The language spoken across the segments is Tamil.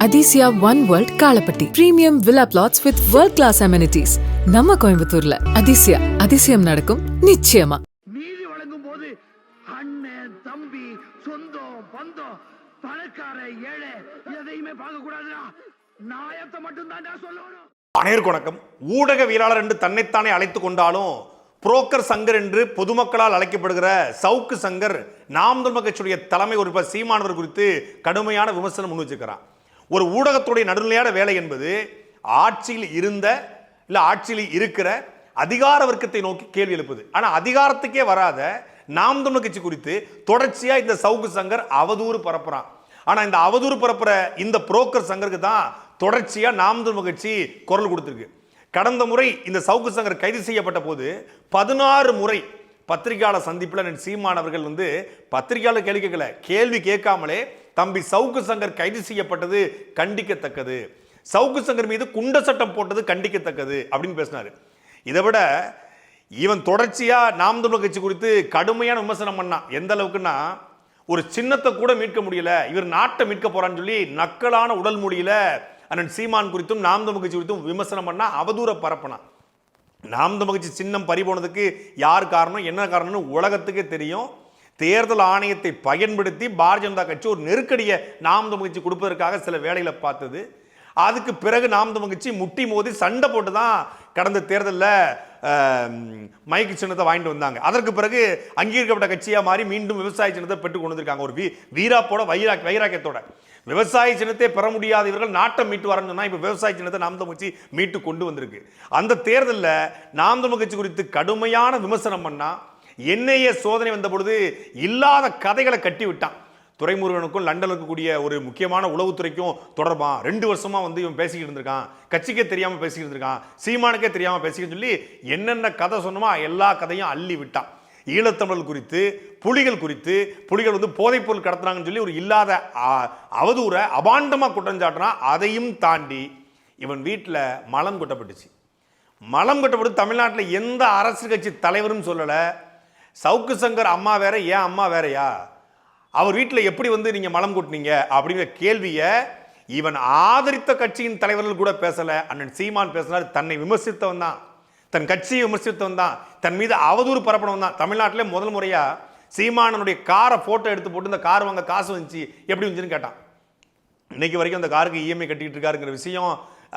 Athisaya one world Kalapatti premium villa plots with world class amenities நம்ம கோயம்புத்தூர்ல அதிசயா அதிசயம் நடக்கும் நிச்சயமா நீதி வழங்கும் போது அண்ணன் தம்பி சொந்தம் பந்தம் பணக்கார ஏழை எதையுமே பார்க்க கூடாதுடா நாயத்தை மட்டும் தான் சொல்லணும் அனைவருக்கும் வணக்கம் ஊடகவியலாளர் என்று தன்னைத்தானே அழைத்துக் கொண்டாலும் புரோக்கர் சங்கர் என்று பொதுமக்களால் அழைக்கப்படுகிற சவுக்கு சங்கர் நாம் தமிழ் கட்சியுடைய தலைமை உறுப்பினர் சீமானவர் குறித்து கடுமையான விமர்சனம் முன் வச்சிருக்கிறான் ஒரு ஊடகத்துடைய நடுநிலையான வேலை என்பது ஆட்சியில் இருந்த இல்லை ஆட்சியில் இருக்கிற அதிகார வர்க்கத்தை நோக்கி கேள்வி எழுப்புது. ஆனால் அதிகாரத்துக்கே வராத நாம் தமிழ் கட்சி குறித்து தொடர்ச்சியாக இந்த சவுக்கு சங்கர் அவதூறு பரப்புறான். ஆனால் இந்த அவதூறு பரப்புற இந்த புரோக்கர் சங்கருக்கு தான் தொடர்ச்சியாக நாம் தமிழ் கட்சி குரல் கொடுத்துருக்கு. கடந்த முறை இந்த சவுக்கு சங்கர் கைது செய்யப்பட்ட போது பதினாறு முறை பத்திரிகையாளர் சந்திப்பில் நான் சீமான் அவர்கள் வந்து பத்திரிகையாளர் கேள்வி கேட்கல. கேள்வி கேட்காமலே தம்பி சவுக்கு சங்கர் கைது செய்யப்பட்டது கண்டிக்கத்தக்கது. சவுக்கு சங்கர் மீது குண்ட சட்டம் போட்டது கண்டிக்கத்தக்கது அப்படின்னு பேசினாரு. இதை விட இவன் தொடர்ச்சியாக நாம் தமிழர் கட்சி குறித்து கடுமையான விமர்சனம் பண்ணான் எந்த அளவுக்குன்னா ஒரு சின்னத்தை கூட மீட்க முடியல. இவர் நாட்டை மீட்க போறான்னு சொல்லி நக்கலான உடல் மொழியில அண்ணன் சீமான் குறித்தும் நாம் தமிழ் கட்சி குறித்தும் விமர்சனம் பண்ணா அவதூற பரப்பினான் நாம் மகிழ்ச்சி சின்னம் பறி போனதுக்கு யார் காரணம் என்ன காரணம்னு உலகத்துக்கே தெரியும். தேர்தல் ஆணையத்தை பயன்படுத்தி பாரதிய ஜனதா கட்சி ஒரு நெருக்கடியை நாம் மகிழ்ச்சி கொடுப்பதற்காக சில வேலைகளை பார்த்தது. அதுக்கு பிறகு நாம் மகிழ்ச்சி முட்டி மோதி சண்டை போட்டு தான் கடந்த தேர்தலில் மைக்கு சின்னத்தை வாங்கிட்டு வந்தாங்க. அதற்கு பிறகு அங்கீகரிக்கப்பட்ட கட்சியாக மாறி மீண்டும் விவசாய சின்னத்தை பெற்றுக் கொண்டு வந்திருக்காங்க. ஒரு வீ வீராப்போட வைரா வைராக்கியத்தோட. விவசாய சின்னத்தை பெற முடியாத இவர்கள் நாட்டை மீட்டு வரணும்னு சொன்னால் இப்போ விவசாய சின்னத்தை நாம் தமிழ் கட்சி மீட்டு கொண்டு வந்திருக்கு. அந்த தேர்தலில் நாம் தமிழ் கட்சி குறித்து கடுமையான விமர்சனம் பண்ணால் என்ஐஏ சோதனை வந்த பொழுது இல்லாத கதைகளை கட்டி விட்டான். துறைமுருகனுக்கும் லண்டனில் இருக்கக்கூடிய ஒரு முக்கியமான உளவுத்துறைக்கும் தொடர்பா? ரெண்டு வருஷமாக வந்து இவன் பேசிக்கிட்டு இருந்திருக்கான். கட்சிக்கே தெரியாமல் பேசிக்கிட்டு இருந்திருக்கான். சீமானுக்கே தெரியாமல் பேசிக்கிட்டு சொல்லி என்னென்ன கதை சொன்னமோ எல்லா கதையும் அள்ளி விட்டான். ஈழத்தமிழ் குறித்து புலிகள் குறித்து புலிகள் வந்து போதைப்பொருள் கடத்துனாங்கன்னு சொல்லி ஒரு இல்லாத அவதூரை அபாண்டமாக குற்றஞ்சாட்டினா அதையும் தாண்டி இவன் வீட்டில் மலம் கொட்டப்பட்டுச்சு. மலம் கொட்டப்பட்டு தமிழ்நாட்டில் எந்த அரசியல் கட்சி தலைவரும் சொல்லலை. சவுக்கு சங்கர் அம்மா வேற ஏன் அம்மா வேறயா? அவர் வீட்டில் எப்படி வந்து நீங்கள் மலம் கொட்டினீங்க? அப்படிங்கிற கேள்வியை இவன் ஆதரித்த கட்சியின் தலைவர்கள் கூட பேசலை. அண்ணன் சீமான் பேசினார் தன்னை விமர்சித்தவன் தான். தன் கட்சியை விமர்சித்தவன் தான். தன் மீது அவதூறு பரப்பனவன் தான். தமிழ்நாட்டிலே முதல் முறையாக சீமானனுடைய காரை ஃபோட்டோ எடுத்து போட்டு இந்த கார் வாங்க காசு வந்துச்சு. எப்படி வந்துச்சுன்னு கேட்டான். இன்னைக்கு வரைக்கும் அந்த காருக்கு இஎம்ஐ கட்டிக்கிட்டு இருக்காருங்கிற விஷயம்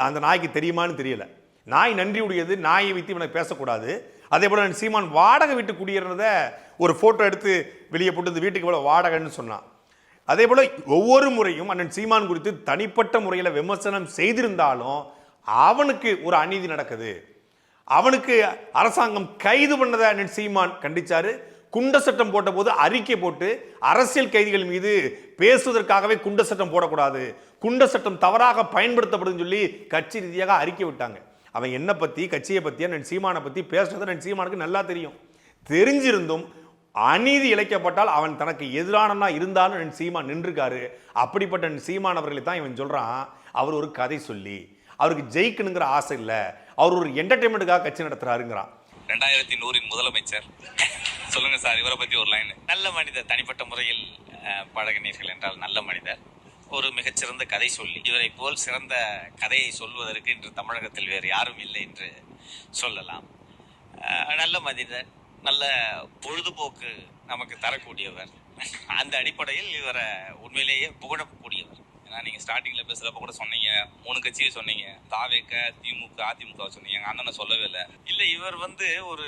அந்த நாய்க்கு தெரியுமான்னு தெரியல. நாய் நன்றி உடையது நாயை வைத்து இவனை பேசக்கூடாது. அதே போல் நான் சீமான் வாடகை வீட்டு குடியேறத ஒரு ஃபோட்டோ எடுத்து வெளியே போட்டு இந்த வீட்டுக்கு இவ்வளோ வாடகைன்னு சொன்னான். அதே போல் ஒவ்வொரு முறையும் அண்ணன் சீமான் குறித்து தனிப்பட்ட முறையில் விமர்சனம் செய்திருந்தாலும் அவனுக்கு ஒரு அநீதி நடக்குது. அவனுக்கு அரசாங்கம் கைது பண்ணதை அண்ணன் சீமான் கண்டிச்சாரு. குண்ட சட்டம் போட்ட போது அறிக்கை போட்டு அரசியல் கைதிகள் மீது பேசுவதற்காகவே குண்ட சட்டம் போடக்கூடாது. குண்ட சட்டம் தவறாக பயன்படுத்தப்படுதுன்னு சொல்லி கட்சி ரீதியாக அறிக்கை விட்டாங்க. அவன் என்னை பற்றி கட்சியை பத்தி அண்ணன் சீமானை பற்றி பேசுறது அண்ணன் சீமானுக்கு நல்லா தெரியும். தெரிஞ்சிருந்தும் அநீதி இழைக்கப்பட்டால் அவன் தனக்கு எதிரானனா இருந்தாலும் என் சீமான் நின்றுருக்காரு. அப்படிப்பட்ட என் சீமான் அவர்களை தான் இவன் சொல்கிறான் அவர் ஒரு கதை சொல்லி அவருக்கு ஜெயிக்கணுங்கிற ஆசை இல்லை. அவர் ஒரு என்டர்டைன்மெண்ட்டுக்காக கட்சி நடத்துறாருங்கிறான். ரெண்டாயிரத்தி நூறின் முதலமைச்சர். சொல்லுங்க சார் இவரை பத்தி ஒரு லைன் நல்ல மனிதர் தனிப்பட்ட முறையில் பழகினீர்கள் என்றால் நல்ல மனிதர். ஒரு மிகச்சிறந்த கதை சொல்லி இவரை போல் சிறந்த கதையை சொல்வதற்கு இன்று தமிழகத்தில் வேறு யாரும் இல்லை என்று சொல்லலாம். நல்ல மனிதர் நல்ல பொழுதுபோக்கு நமக்கு தரக்கூடியவர். அந்த அடிப்படையில் இவரை உண்மையிலேயே புகழக்கூடிய ஏன்னா நீங்க ஸ்டார்டிங்ல பேசுறப்ப கூட சொன்னீங்க. மூணு கட்சியை சொன்னீங்க. தாவேக்க திமுக அதிமுக சொன்னீங்க. எங்க அண்ணனை சொல்லவே இல்லை. இல்ல இவர் வந்து ஒரு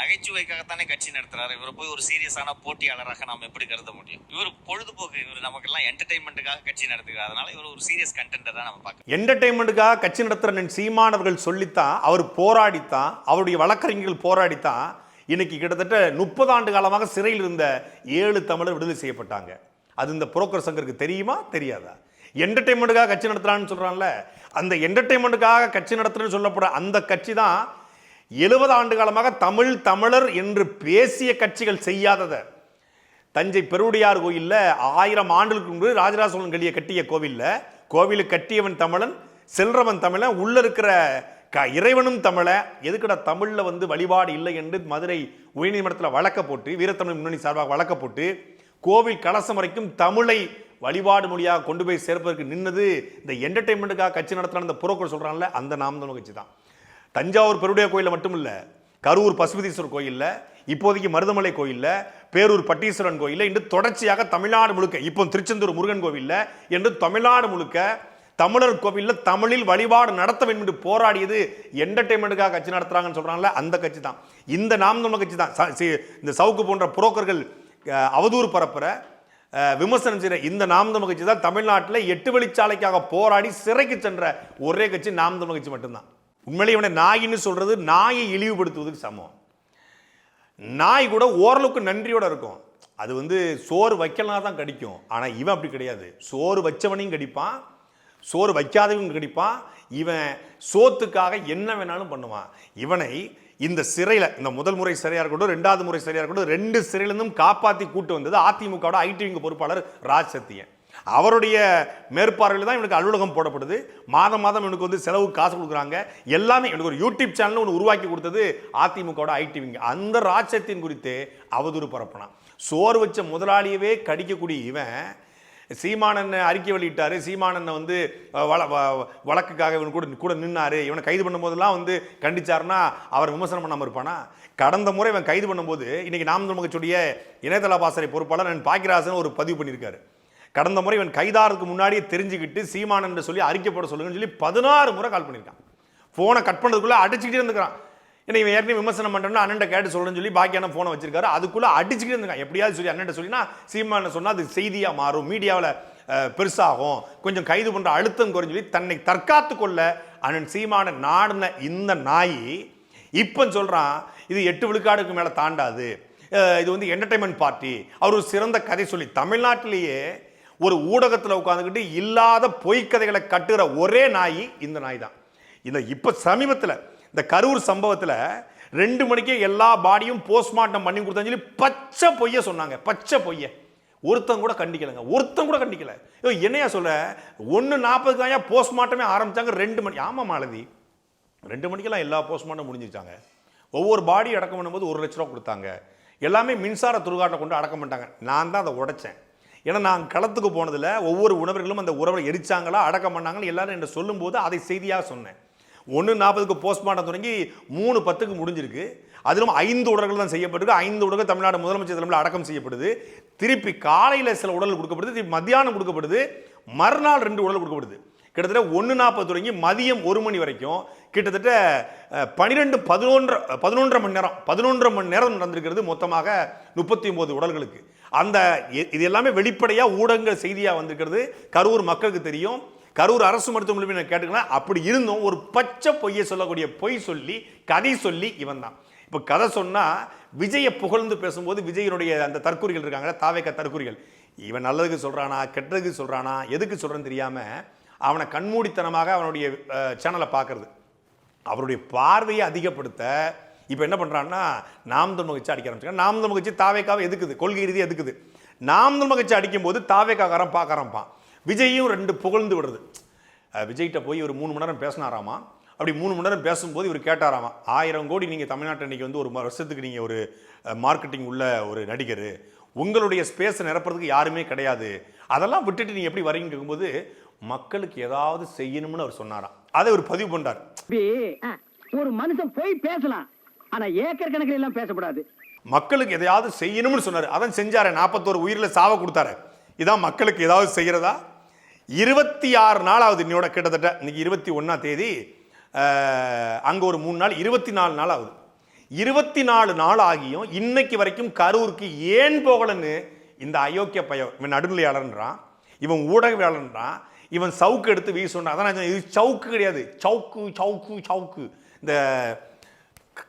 நகைச்சுவைக்காகத்தானே கட்சி நடத்துறாரு. இவரை போய் ஒரு சீரியஸான போட்டியாளராக நாம எப்படி கருத முடியும்? இவர் பொழுதுபோக்கு இவர் நமக்கெல்லாம் என்டர்டைன்மெண்ட்டுக்காக கட்சி நடத்துகிறார். அதனால இவர் ஒரு சீரியஸ் கண்டென்ட்டா நம்ம பார்க்க என்டர்டைன்மெண்ட்டுக்காக கட்சி நடத்துகிற சீமானவர்கள் சொல்லித்தான் அவர் போராடித்தான் அவருடைய வழக்கறிஞர்கள் போராடித்தான் இன்னைக்கு கிட்டத்தட்ட முப்பது ஆண்டு காலமாக சிறையில் இருந்த ஏழு தமிழர் விடுதலை செய்யப்பட்டாங்க. அது இந்த புரோக்கர் சங்கருக்கு தெரியுமா? தெரியாதா? என்டர்டெயின்மெண்ட்டுக்காக கட்சி நடத்துகிறான்னு சொல்கிறான்ல அந்த என்டர்டெயின்மெண்ட்டுக்காக கட்சி நடத்துகிறேன்னு சொல்லப்படுற அந்த கட்சி தான் எழுபது ஆண்டு காலமாக தமிழ் தமிழர் என்று பேசிய கட்சிகள் செய்யாததை. தஞ்சை பெருவுடையார் கோயிலில் ஆயிரம் ஆண்டுகளுக்கு முன்பு ராஜராஜ சோழன் கட்டிய கட்டிய கோவிலில் கோவிலுக்கு கட்டியவன் தமிழன் செல்றவன் தமிழன் உள்ளே இருக்கிற க இறைவனும் தமிழை எதுக்கட தமிழில் வந்து வழிபாடு இல்லை என்று மதுரை உயர்நீதிமன்றத்தில் வழக்க போட்டு வீரத்தமிழ் முன்னணி சார்பாக வழக்க போட்டு கோவில் கலசம் வரைக்கும் தமிழை வழிபாடு மொழியாக கொண்டு போய் சேர்ப்பதற்கு நின்னது இந்த என்டர்டெயின்மெண்ட்டுக்காக கட்சி நடத்தின அந்த புரோக்கர் சொல்கிறான்ல அந்த நாம் கட்சி தான். தஞ்சாவூர் பெருடைய கோயிலில் மட்டும் இல்லை கரூர் பசுபதீஸ்வரர் கோயிலில் இப்போதைக்கு மருதமலை கோயிலில் பேரூர் பட்டீஸ்வரன் கோயிலில் இன்று தொடர்ச்சியாக தமிழ்நாடு முழுக்க இப்போ திருச்செந்தூர் முருகன் கோவிலில் என்று தமிழ்நாடு முழுக்க தமிழர் கோவிலில் தமிழில் வழிபாடு நடத்த வேண்டும் என்று போராடியது என்டர்டைன்மெண்ட்டுக்காக கட்சி நடத்துகிறாங்கன்னு சொல்கிறாங்கல்ல அந்த கட்சி தான். இந்த நாம் கட்சி தான். இந்த சவுக்கு போன்ற புரோக்கர்கள் அவதூறு பரப்புற விமர்சனம் செய்கிற இந்த நாம் தமிழ் கட்சி தான் தமிழ்நாட்டில் எட்டு வழிச்சாலைக்காக போராடி சிறைக்கு சென்ற ஒரே கட்சி நாம் தமிழ் கட்சி மட்டும்தான். உண்மையிலே இவனை நாயின்னு சொல்கிறது நாயை இழிவுபடுத்துவதுக்கு சமம். நாய் கூட ஓரளவுக்கு நன்றியோட இருக்கும். அது வந்து சோறு வைக்கலாம் தான் கடிக்கும். ஆனால் இவன் அப்படி கிடையாது. சோறு வச்சவனையும் கடிப்பான். சோறு வைக்காதவங்க கடிப்பான். இவன் சோத்துக்காக என்ன வேணாலும் பண்ணுவான். இவனை இந்த சிறையில் இந்த முதல் முறை சிறையாக இருக்கட்டும் ரெண்டாவது முறை சிறையாக இருக்கட்டும் ரெண்டு சிறையிலிருந்தும் காப்பாற்றி கூட்டு வந்தது அதிமுகவோட ஐடி விங்க பொறுப்பாளர் ராஜ் சத்தியன். அவருடைய மேற்பார்வையில் தான் இவனுக்கு அலுவலகம் போடப்படுது. மாதம் மாதம் இவனுக்கு வந்து செலவு காசு கொடுக்குறாங்க. எல்லாமே இவனுக்கு ஒரு யூடியூப் சேனல் ஒன்று உருவாக்கி கொடுத்தது அதிமுகவோட ஐடி விங்க அந்த ராஜ்சத்தியன் குறித்து அவதூறு பரப்பினான். சோறு வச்ச முதலாளியவே கடிக்கக்கூடிய இவன் சீமானன் அறிக்கை வெளியிட்டார். சீமானனை வந்து வள வ- வழக்குக்காக இவன் கூட கூட நின்னார். இவனை கைது பண்ணும்போதெல்லாம் வந்து கண்டிச்சாருன்னா அவர் விமர்சனம் பண்ணாமல் இருப்பானா? கடந்த முறை இவன் கைது பண்ணும்போது இன்றைக்கி நாம் நமக்கு கட்சியுடைய இணையதள பாசறை பொறுப்பாளர் நான் பாக்கிராசன் ஒரு பதிவு பண்ணியிருக்காரு. கடந்த முறை இவன் கைதாறதுக்கு முன்னாடியே தெரிஞ்சுக்கிட்டு சீமானன் சொல்லி அறிக்கை போட சொல்லுங்கன்னு சொல்லி பதினாறு முறை கால் பண்ணியிருக்கான். ஃபோனை கட் பண்ணதுக்குள்ளே அடிச்சுக்கிட்டே இருந்துக்கிறான். ஏன்னா இவன் ஏற்கனவே விமர்சனம் பண்ணுறோம்னா அண்ணன் கேட்டு சொல்லுன்னு சொல்லி பாக்கியான ஃபோனை வச்சிருக்காரு. அதுக்குள்ளே அடிச்சுக்கிட்டு இருந்திருக்கான். எப்படியாவது சொல்லி அண்ணன் சொல்லினா சீமான சொன்னால் அது செய்தியாக மாறும். மீடியாவில் பெருசாகும். கொஞ்சம் கைது பண்ணுற அழுத்தம் குறைஞ்சு சொல்லி தன்னை தற்காத்து கொள்ள அண்ணன் சீமான நாடின இந்த நாய் இப்போ சொல்கிறான் இது எட்டு விழுக்காடுக்கு மேலே தாண்டாது. இது வந்து என்டர்டைன்மெண்ட் பார்ட்டி அவர் ஒரு சிறந்த கதை சொல்லி தமிழ்நாட்டிலேயே ஒரு ஊடகத்தில் உட்காந்துக்கிட்டு இல்லாத பொய்க்கதைகளை கட்டுகிற ஒரே நாய் இந்த நாய் தான். இந்த இப்போ சமீபத்தில் இந்த கரூர் சம்பவத்தில் ரெண்டு மணிக்கே எல்லா பாடியும் போஸ்ட்மார்ட்டம் பண்ணி கொடுத்தான்னு சொல்லி பச்சை பொய்ய சொன்னாங்க. பச்சை பொய்ய. ஒருத்தன் கூட கண்டிக்கலைங்க. ஒருத்தன் கூட கண்டிக்கல. ஐயோ, என்னையா சொல்ல ஒன்று நாற்பதுக்கு தான் போஸ்ட்மார்ட்டமே ஆரம்பித்தாங்க ரெண்டு மணி. ஆமாம் மாலதி. ரெண்டு மணிக்கெல்லாம் எல்லா போஸ்ட்மார்ட்டம் முடிஞ்சிருச்சாங்க. ஒவ்வொரு பாடி அடக்கம் பண்ணும்போது ஒரு லட்ச ரூபா கொடுத்தாங்க. எல்லாமே மின்சார துருகாட்டை கொண்டு அடக்கம் பண்ணிட்டாங்க. நான் தான் அதை உடைச்சேன். ஏன்னா நான் களத்துக்கு போனதில் ஒவ்வொரு உணவர்களும் அந்த உறவை எரிச்சாங்களா அடக்கம் பண்ணாங்கன்னு எல்லாரும் என்ன சொல்லும்போது அதை செய்தியாக சொன்னேன். ஒன்று நாற்பதுக்கு போஸ்ட்மார்ட்டம் தொடங்கி மூணு பத்துக்கு முடிஞ்சிருக்கு. அதிலும் ஐந்து உடல்கள் தான் செய்யப்பட்டிருக்கு. ஐந்து உடல்கள் தமிழ்நாடு முதலமைச்சர் தலைமையில் அடக்கம் செய்யப்படுது. திருப்பி காலையில் சில உடல் கொடுக்கப்படுது. திருப்பி மத்தியானம் கொடுக்கப்படுது. மறுநாள் ரெண்டு உடல் கொடுக்கப்படுது. கிட்டத்தட்ட ஒன்று நாற்பது தொடங்கி மதியம் ஒரு மணி வரைக்கும் கிட்டத்தட்ட பன்னிரெண்டு பதினொன்று பதினொன்றரை மணி நேரம் பதினொன்றரை மணி நேரம் நடந்திருக்கிறது மொத்தமாக முப்பத்தி ஒம்பது உடல்களுக்கு அந்த இது எல்லாமே வெளிப்படையாக ஊடகங்கள் செய்தியாக வந்திருக்கிறது. கரூர் மக்களுக்கு தெரியும். கரூர் அரசு மருத்துவமனை நான் கேட்டுக்கலாம் அப்படி இருந்தும் ஒரு பச்சை பொய்யை சொல்லக்கூடிய பொய் சொல்லி கதை சொல்லி இவன் தான். இப்போ கதை சொன்னால் விஜயை புகழ்ந்து பேசும்போது விஜயனுடைய அந்த தற்கூறிகள் இருக்காங்க தாவேக்க தற்கூறிகள். இவன் நல்லதுக்கு சொல்கிறானா கெட்டதுக்கு சொல்கிறானா எதுக்கு சொல்கிறேன்னு தெரியாமல் அவனை கண்மூடித்தனமாக அவனுடைய சேனலை பார்க்கறது. அவருடைய பார்வையை அதிகப்படுத்த இப்போ என்ன பண்ணுறான்னா நாம் தமிழ் கட்சி அடிக்க ஆரம்பிச்சாங்க நாம் தமிழ் கட்சி தாவேக்காவை எதுக்குது? கொள்கை ரீதியாக எதுக்குது? நாம் தமிழ் கட்சி அடிக்கும்போது தாவேக்காக்காரன் பார்க்க ஆரம்பிப்பான் விஜயும் ரெண்டு புகழ்ந்து விடுறது. விஜய்கிட்ட போய் ஒரு மூணு மணி நேரம் பேசினாராமா? அப்படி மூணு மணி நேரம் பேசும்போது இவர் கேட்டாராமா? ஆயிரம் கோடி நீங்கள் தமிழ்நாட்டில் இன்னைக்கு வந்து ஒரு வருஷத்துக்கு நீங்கள் ஒரு மார்க்கெட்டிங் உள்ள ஒரு நடிகர். உங்களுடைய ஸ்பேஸை நிரப்புறதுக்கு யாருமே கிடையாது. அதெல்லாம் விட்டுட்டு நீங்கள் எப்படி வரீங்கன்னு கேட்கும்போது மக்களுக்கு ஏதாவது செய்யணும்னு அவர் சொன்னாராம். அதை அவர் பதிவு பண்ணார் ஒரு மனுஷன் போய் பேசலாம். ஆனா ஏக்கர் கணக்கில் எல்லாம் பேசக்கூடாது. மக்களுக்கு எதையாவது செய்யணும்னு சொன்னார். அதான் செஞ்சாரு நாற்பத்தோரு உயிரில் சாவ கொடுத்தாரு. இதான் மக்களுக்கு ஏதாவது செய்கிறதா இருபத்தி ஆறு நாள் ஆகுது இன்னையோட கிட்டத்தட்ட இன்னைக்கு இருபத்தி ஒன்றாம் தேதி அங்கே ஒரு மூணு நாள் இருபத்தி நாலு நாள் ஆகுது இருபத்தி நாலு நாள் ஆகியும் இன்னைக்கு வரைக்கும் கரூருக்கு ஏன் போகலன்னு இந்த அயோக்கிய பையன் இவன் நடுநிலையாளன்றான் இவன் ஊடகவியாளன்றான் இவன் சவுக்கு எடுத்து வீசுறான் அதான் இது சவுக்கு கிடையாது. சவுக்கு சவுக்கு சவுக்கு. இந்த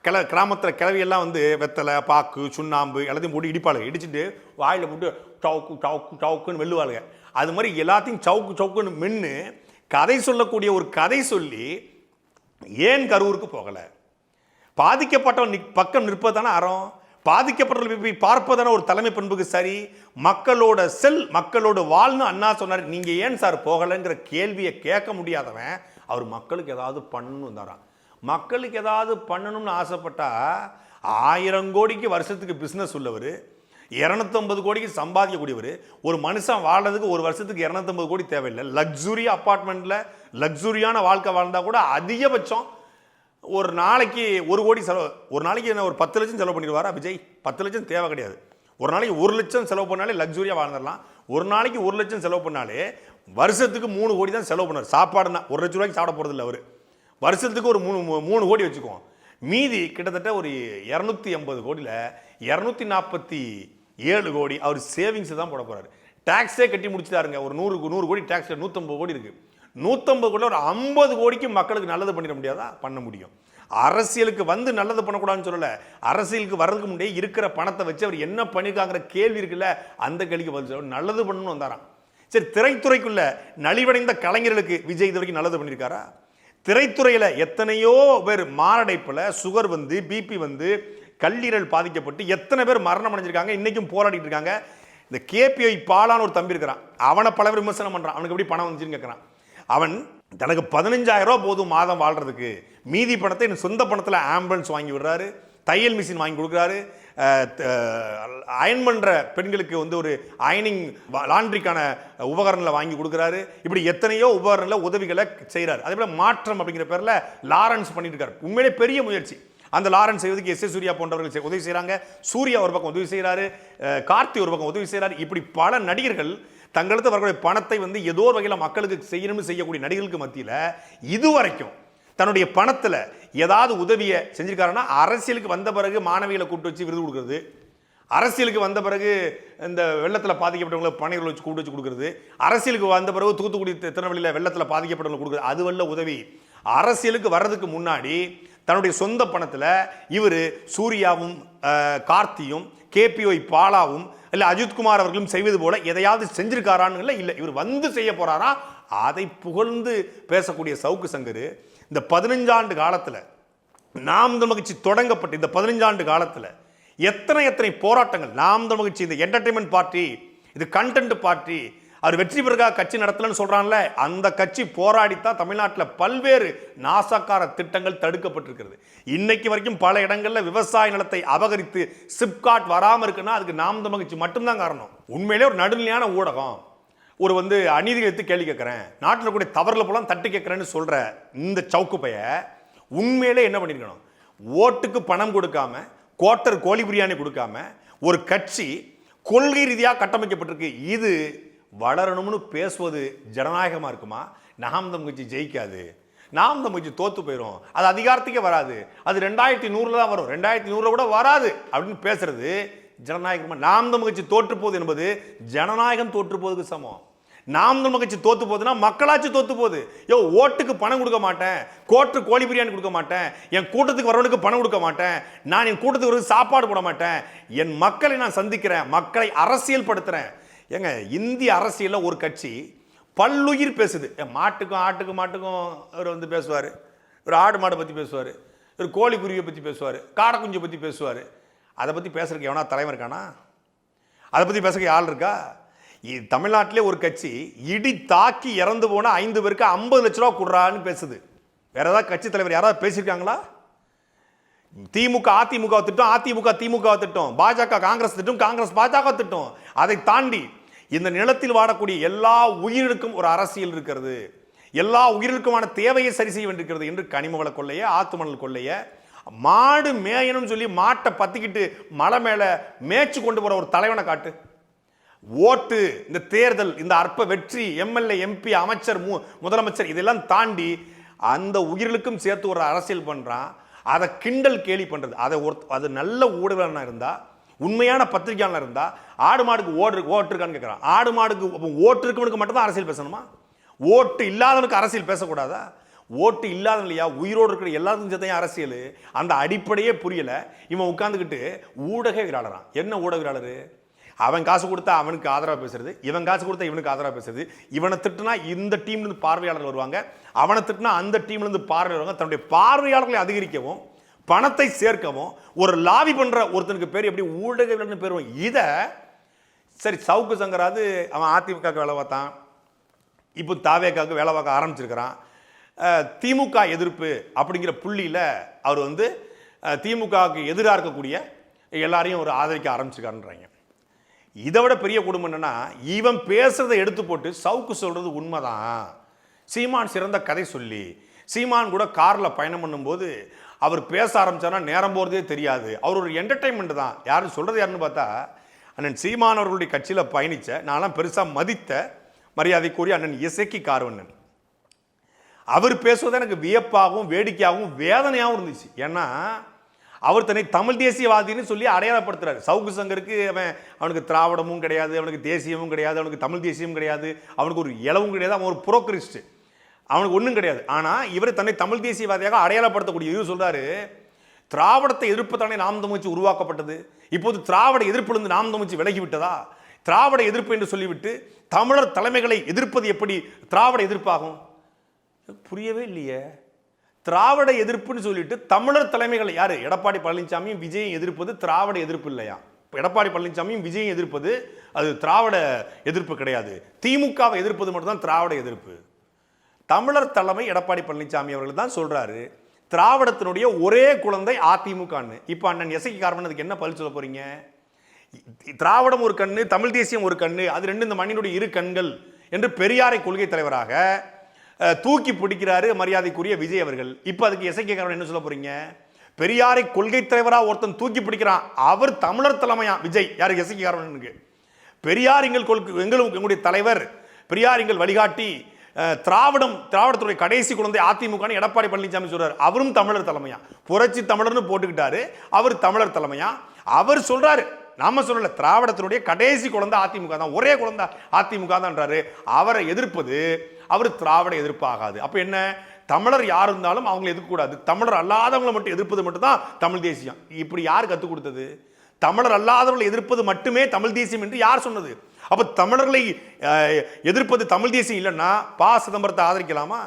கிள கிராமத்தில் கிளவியெல்லாம் வந்து வெத்தலை பாக்கு சுண்ணாம்பு எல்லாத்தையும் போட்டு இடிப்பாளுங்க. இடிச்சிட்டு வாயில் போட்டு டவுக்கு டவுக்கு டவுக்குன்னு வெல்லுவாளுங்க. அது மாதிரி எல்லாத்தையும் சவுக்கு சவுக்குன்னு மின்னு கதை சொல்லக்கூடிய ஒரு கதை சொல்லி ஏன் கரூருக்கு போகலை? பாதிக்கப்பட்டவன் பக்கம் பக்கம் நிற்பதானே அறம்? பாதிக்கப்பட்டவர்கள் போய் பார்ப்பதான ஒரு தலைமை பண்புக்கு சரி? மக்களோட செல் மக்களோட வாழ்னு அண்ணா சொன்னார். நீங்கள் ஏன் சார் போகலைங்கிற கேள்வியை கேட்க முடியாதவன் அவர் மக்களுக்கு ஏதாவது பண்ணணும் தரான் மக்களுக்கு ஏதாவது பண்ணணும்னு ஆசைப்பட்டா ஆயிரம் கோடிக்கு வருஷத்துக்கு பிஸ்னஸ் உள்ளவர். இரநூத்தம்பது கோடிக்கு சம்பாதிக்கக்கூடியவர் ஒரு மனுஷன் வாழ்றதுக்கு ஒரு வருஷத்துக்கு இரநூத்தம்பது கோடி தேவையில்லை. லக்ஸுரி அப்பார்ட்மெண்ட்டில் லக்ஸுரியான வாழ்க்கை வாழ்ந்தால் கூட அதிகபட்சம் ஒரு நாளைக்கு ஒரு கோடி செலவு ஒரு நாளைக்கு என்ன ஒரு பத்து லட்சம் செலவு பண்ணிடுவாரா விஜய்? பத்து லட்சம் தேவை கிடையாது. ஒரு நாளைக்கு ஒரு லட்சம் செலவு பண்ணாலே லக்ஸுரியாக வாழ்ந்துடலாம். ஒரு நாளைக்கு ஒரு லட்சம் செலவு பண்ணாலே வருஷத்துக்கு மூணு கோடி தான் செலவு பண்ணுவார். சாப்பாடுனா ஒரு லட்ச ரூபாய்க்கு சாப்பிட போகிறதில்ல அவர். வருஷத்துக்கு ஒரு மூணு மூ- மூணு கோடி வச்சுக்குவோம். மீதி கிட்டத்தட்ட ஒரு இரநூத்தி எண்பது கோடியில் இரநூத்தி நாற்பத்தி ஏழு கோடி அவர் சேவிங்ஸ் தான் போட போகிறார் டேக்ஸே கட்டி முடிச்சுட்டாருங்க. ஒரு நூறு நூறு கோடி டேக்ஸில் நூற்றம்பது கோடி இருக்குது நூற்றம்பது கோடி ஒரு ஐம்பது கோடிக்கு மக்களுக்கு நல்லது பண்ணிட முடியாதா? பண்ண முடியும். அரசியலுக்கு வந்து நல்லது பண்ணக்கூடாதுன்னு சொல்லலை. அரசியலுக்கு வர்றதுக்கு முன்னாடியே இருக்கிற பணத்தை வச்சு அவர் என்ன பண்ணிருக்காங்கிற கேள்வி இருக்குல்ல அந்த கேள்விக்கு பதில் சொல்ல நல்லது பண்ணணும்னு வந்தாராம். சரி திரைத்துறைக்குள்ள நலிவடைந்த கலைஞர்களுக்கு விஜய் இது வரைக்கும் நல்லது பண்ணியிருக்காரா திரைத்துறையில் எத்தனையோ பேர் மாரடைப்பில் சுகர் வந்து பிபி வந்து கல்லீரல் பாதிக்கப்பட்டு எத்தனை பேர் மரணம் அடைஞ்சிருக்காங்க இன்றைக்கும் போராடிட்டு இருக்காங்க. இந்த கேபிஐ பாலான்னு ஒரு தம்பி இருக்கிறான். அவனை பல விமர்சனம் பண்ணுறான் அவனுக்கு எப்படி பணம் வந்துச்சுன்னு கேட்குறான் அவன் தனக்கு பதினஞ்சாயிரம் ரூபா போதும் மாதம் வாழ்கிறதுக்கு மீதி பணத்தை இன்னும் சொந்த பணத்தில் ஆம்புலன்ஸ் வாங்கி விடுறாரு. தையல் மிஷின் வாங்கி கொடுக்குறாரு. அயன் பண்ணுற பெண்களுக்கு வந்து ஒரு அயனிங் லாண்ட்ரிக்கான உபகரணங்களை வாங்கி கொடுக்குறாரு. இப்படி எத்தனையோ உபகரணங்களை உதவிகளை செய்கிறார் அதே போல் மாற்றம் அப்படிங்கிற பேரில் லாரன்ஸ் பண்ணிட்டு இருக்காரு. உண்மையிலே பெரிய முயற்சி. அந்த லாரன்ஸ் செய்வதற்கு எஸ் எஸ் சூர்யா போன்றவர்கள் உதவி செய்கிறாங்க சூர்யா ஒரு பக்கம் உதவி செய்கிறாரு கார்த்தி ஒரு பக்கம் உதவி செய்கிறாரு இப்படி பல நடிகர்கள் தங்களுக்கு வரக்கூடிய பணத்தை வந்து ஏதோ ஒரு வகையில் மக்களுக்கு செய்யணும்னு செய்யக்கூடிய நடிகர்களுக்கு மத்தியில் இதுவரைக்கும் தன்னுடைய பணத்தில் ஏதாவது உதவியை செஞ்சுருக்காருன்னா அரசியலுக்கு வந்த பிறகு மாணவிகளை கூப்பிட்டு வச்சு விருது கொடுக்குறது. அரசியலுக்கு வந்த பிறகு இந்த வெள்ளத்தில் பாதிக்கப்பட்டவங்களை பணிகள் வச்சு கூப்பிட்டு வச்சு கொடுக்குறது. அரசியலுக்கு வந்த பிறகு தூத்துக்குடி திருநெல்வேலியில் வெள்ளத்தில் பாதிக்கப்பட்டவங்களை கொடுக்குறது. அது வல்ல உதவி. அரசியலுக்கு வர்றதுக்கு முன்னாடி தன்னுடைய சொந்த பணத்தில் இவர் சூர்யாவும் கார்த்தியும் கேபிஒய் பாலாவும் இல்லை அஜித்குமார் அவர்களும் செய்வது போல எதையாவது செஞ்சிருக்காரான்னு இல்லை இல்லை. இவர் வந்து செய்ய போகிறாரா அதை புகழ்ந்து பேசக்கூடிய சவுக்கு சங்கர் இந்த பதினஞ்சாண்டு காலத்தில் நாம் மகிழ்ச்சி தொடங்கப்பட்ட இந்த பதினஞ்சாண்டு காலத்தில் எத்தனை எத்தனை போராட்டங்கள் நாம் மகிழ்ச்சி இந்த என்டர்டைன்மெண்ட் பார்ட்டி இது கண்டென்ட் பார்ட்டி அவர் வெற்றி பெறுகா கட்சி நடத்தலன்னு சொல்கிறான்ல அந்த கட்சி போராடித்தான் தமிழ்நாட்டில் பல்வேறு நாசக்கார திட்டங்கள் தடுக்கப்பட்டிருக்கிறது. இன்னைக்கு வரைக்கும் பல இடங்களில் விவசாய நிலத்தை அபகரித்து சிப்காட் வராமல் இருக்குன்னா அதுக்கு நாம் தமிழ் மகிழ்ச்சி மட்டும்தான் காரணம். உண்மையிலே ஒரு நடுநிலையான ஊடகம். ஒரு வந்து அநீதி எடுத்து கேள்வி கேட்குறேன். நாட்டில் கூடிய தவறில் போலாம் தட்டி கேட்குறேன்னு சொல்கிற இந்த சவுக்கு பைய உண்மையிலே என்ன பண்ணியிருக்கணும் ஓட்டுக்கு பணம் கொடுக்காம கோட்டர் கோழி பிரியாணி கொடுக்காம ஒரு கட்சி கொள்கை ரீதியாக கட்டமைக்கப்பட்டிருக்கு. இது வளரணும்னு பேசுவது ஜனநாயகமாக இருக்குமா? நாம் தமிழ்ச்சி ஜெயிக்காது. நாம் தமிழ்ச்சி தோத்து போயிடும் அது அதிகாரத்துக்கே வராது. அது ரெண்டாயிரத்தி நூறில் தான் வரும். ரெண்டாயிரத்தி நூறில் கூட வராது அப்படின்னு பேசுறது ஜனநாயகமாக நாம் தமிழ்ச்சி தோற்று போகுது என்பது ஜனநாயகம் தோற்று போவதுக்கு சமம். நாம் தமிழ் கட்சி தோத்து போகுதுன்னா மக்களாச்சு தோத்து போகுது. யோ ஓட்டுக்கு பணம் கொடுக்க மாட்டேன். கோட்டு கோழி பிரியாணி கொடுக்க மாட்டேன். என் கூட்டத்துக்கு வரவனுக்கு பணம் கொடுக்க மாட்டேன். நான் என் கூட்டத்துக்கு வரவனுக்கு சாப்பாடு போட மாட்டேன். என் மக்களை நான் சந்திக்கிறேன். மக்களை அரசியல் படுத்துறேன் ஏங்க இந்திய அரசியலில் ஒரு கட்சி பல்லுயிர் பேசுது. மாட்டுக்கும் ஆட்டுக்கும் மாட்டுக்கும் அவர் வந்து பேசுவார். ஒரு ஆடு மாடை பற்றி பேசுவார். ஒரு கோழி குருவியை பற்றி பேசுவார். காடை குஞ்சை பற்றி பேசுவார். அதை பற்றி பேசுறதுக்கு எவனா தலைவர் இருக்கானா? அதை பற்றி பேசுறதுக்கு ஆள் இருக்கா? தமிழ்நாட்டிலே ஒரு கட்சி இடி தாக்கி இறந்து போன ஐந்து பேருக்கு ஐம்பது லட்ச ரூபா கொடுறான்னு பேசுது. வேற ஏதாவது கட்சி தலைவர் யாராவது பேசியிருக்காங்களா? திமுக அதிமுக திட்டம் அதிமுக திமுக திட்டம் பாஜக காங்கிரஸ் திட்டம் காங்கிரஸ் பாஜக திட்டம். அதை தாண்டி இந்த நிலத்தில் வாடக்கூடிய எல்லா உயிரினுக்கும் ஒரு அரசியல் இருக்கிறது. எல்லா உயிரினுக்குமான தேவையை சரி செய்ய வேண்டியிருக்கிறது என்று கனிமவள கொள்ளைய ஆத்துமணல் கொள்ளைய மாடு மேயணும்னு சொல்லி மாட்டை பத்திக்கிட்டு மலை மேலே மேய்ச்சி கொண்டு போகிற ஒரு தலைவனை காட்டு. ஓட்டு இந்த தேர்தல் இந்த அற்ப வெற்றி எம்எல்ஏ எம்பி அமைச்சர் மு முதலமைச்சர் இதெல்லாம் தாண்டி அந்த உயிர்களுக்கும் சேர்த்து ஒரு அரசியல் பண்ணுறான் அதை கிண்டல் கேலி பண்ணுறது அதை ஒரு அது நல்ல ஊடகம்னா இருந்தால் உண்மையான பத்திரிகையாளர் இருந்தால் ஆடு மாடுக்கு ஓடு ஓட்டு இருக்கான்னு கேட்குறான் ஆடு மாடுக்கு ஓட்டு இருக்கவனுக்கு மட்டும் தான் அரசியல் பேசணுமா? ஓட்டு இல்லாதவனுக்கு அரசியல் பேசக்கூடாதா? ஓட்டு இல்லாதவன் இல்லையா உயிரோடு இருக்கிற எல்லாத்துக்கும் சேர்த்தையும் அரசியல். அந்த அடிப்படையே புரியலை. இவன் உட்காந்துக்கிட்டு ஊடகவியலாளரான் என்ன ஊடகவியலாளர்? அவன் காசு கொடுத்தா அவனுக்கு ஆதரவாக பேசுறது இவன் காசு கொடுத்தா இவனுக்கு ஆதரவாக பேசுறது. இவனை திட்டுனா இந்த டீம்லேருந்து பார்வையாளர்கள் பார்வையாளர் வருவாங்க. அவனை திட்டுனா அந்த டீம்லேருந்து பார்வையாளர் வருவாங்க. தன்னுடைய பார்வையாளர்களை அதிகரிக்கவும் பணத்தை சேர்க்கவும் ஒரு லாபி பண்ணுற ஒருத்தனுக்கு பேர் எப்படி ஊடகவியலாளர்னு பேர் இதை சரி சவுக்கு சங்கராது அவன் அதிமுக வேலை பார்த்தான். இப்போ தாவேக்காவுக்கு வேலை பார்க்க ஆரம்பிச்சிருக்கிறான். திமுக எதிர்ப்பு அப்படிங்கிற புள்ளியில் அவர் வந்து திமுகவுக்கு எதிராக இருக்கக்கூடிய எல்லாரையும் ஒரு ஆதரிக்க ஆரம்பிச்சிருக்காருன்றாங்க. இதை விட பெரிய குடும்பம் என்னென்னா இவன் பேசுகிறத எடுத்து போட்டு சவுக்கு சொல்கிறது உண்மைதான். சீமான் சிறந்த கதை சொல்லி சீமான் கூட காரில் பயணம் பண்ணும்போது அவர் பேச ஆரம்பிச்சாருன்னா நேரம் போகிறதே தெரியாது. அவர் ஒரு என்டர்டைன்மெண்ட் தான். யாரும் சொல்கிறது யாருன்னு பார்த்தா அண்ணன் சீமானவர்களுடைய கட்சியில் பயணித்த நான்லாம் பெருசாக மதித்த மரியாதைக்குரிய அண்ணன் இசைக்கு கார்வண்ணன். அவர் பேசுவது எனக்கு வியப்பாகவும் வேடிக்கையாகவும் வேதனையாகவும் இருந்துச்சு. ஏன்னா அவர் தன்னை தமிழ் தேசியவாதின்னு சொல்லி அடையாளப்படுத்துறாரு. சவுக்கு சங்கருக்கு அவன் அவனுக்கு திராவிடமும் கிடையாது அவனுக்கு தேசியமும் கிடையாது அவனுக்கு தமிழ் தேசியமும் கிடையாது அவனுக்கு ஒரு இளவும் கிடையாது அவன் ஒரு புரோக்கரிஸ்ட்டு. அவனுக்கு ஒன்றும் கிடையாது. ஆனால் இவர் தன்னை தமிழ் தேசியவாதியாக அடையாளப்படுத்தக்கூடிய இவர் சொல்றாரு திராவிடத்தை எதிர்ப்பு தானே நாம் தமிழ்ச்சி உருவாக்கப்பட்டது? இப்போது திராவிட எதிர்ப்பிலிருந்து நாம் தமிழ்ச்சி விலகி விட்டதா? திராவிட எதிர்ப்பு என்று சொல்லிவிட்டு தமிழர் தலைமைகளை எதிர்ப்பது எப்படி? திராவிட எதிர்ப்பாகும்? புரியவே இல்லையே. திராவிட எதிர்ப்புன்னு சொல்லிட்டு தமிழர் தலைமைகளை யார்? எடப்பாடி பழனிசாமியும் விஜயும் எதிர்ப்பது திராவிட எதிர்ப்பு இல்லையா? எடப்பாடி பழனிசாமியும் விஜயும் எதிர்ப்பது அது திராவிட எதிர்ப்பு கிடையாது. திமுகவை எதிர்ப்பது மட்டும்தான் திராவிட எதிர்ப்பு. தமிழர் தலைமை எடப்பாடி பழனிசாமி அவர்கள் தான் சொல்கிறாரு திராவிடத்தினுடைய ஒரே குழந்தை அதிமுகன்னு. இப்போ அண்ணன் எசைக்கு காரணம் அதுக்கு என்ன பதில் சொல்ல போகிறீங்க திராவிடம் ஒரு கண்ணு தமிழ் தேசியம் ஒரு கண்ணு அது ரெண்டு இந்த மண்ணினுடைய இரு கண்கள் என்று பெரியாரை கொள்கை தலைவராக தூக்கி பிடிக்கிறாரு மரியாதைக்குரிய விஜய் அவர்கள். இப்போ அதுக்கு எசைக்கு காரணம் என்ன சொல்ல போகிறீங்க பெரியாரை கொள்கை தலைவராக ஒருத்தன் தூக்கி பிடிக்கிறான் அவர் தமிழர் தலைமையா? விஜய் யாருக்கு எசைக்கு காரணம் பெரியார் எங்கள் கொள்கை எங்களும் எங்களுடைய தலைவர் பெரியார் எங்கள் வழிகாட்டி திராவிடம் திராவிடத்துடைய கடைசி குழந்தை அதிமுகன்னு எடப்பாடி பழனிசாமி சொல்றாரு. அவரும் தமிழர் தலைமையா? புரட்சி தமிழர்னு போட்டுக்கிட்டாரு. அவர் தமிழர் தலைமையா? அவர் சொல்றாரு. நாம சொல்லல திராவிடத்தினுடைய கடைசி குழந்தை அதிமுக தான். ஒரே குழந்தை அதிமுக தான்ன்றாரு. அவரை எதிர்ப்பது அவர் திராவிட எதிர்ப்பாகாது. அப்போ என்ன? தமிழர் யார் இருந்தாலும் அவங்களை எதிர்க்கக்கூடாது. தமிழர் அல்லாதவங்களை மட்டும் எதிர்ப்பது மட்டும்தான் தமிழ் தேசியம். இப்படி யார் கற்றுக் கொடுத்தது? தமிழர் அல்லாதவர்களை எதிர்ப்பது மட்டுமே தமிழ் தேசியம் என்று யார் சொன்னது? அப்போ தமிழர்களை எதிர்ப்பது தமிழ் தேசியம் இல்லைன்னா பா. சிதம்பரத்தை ஆதரிக்கலாமா?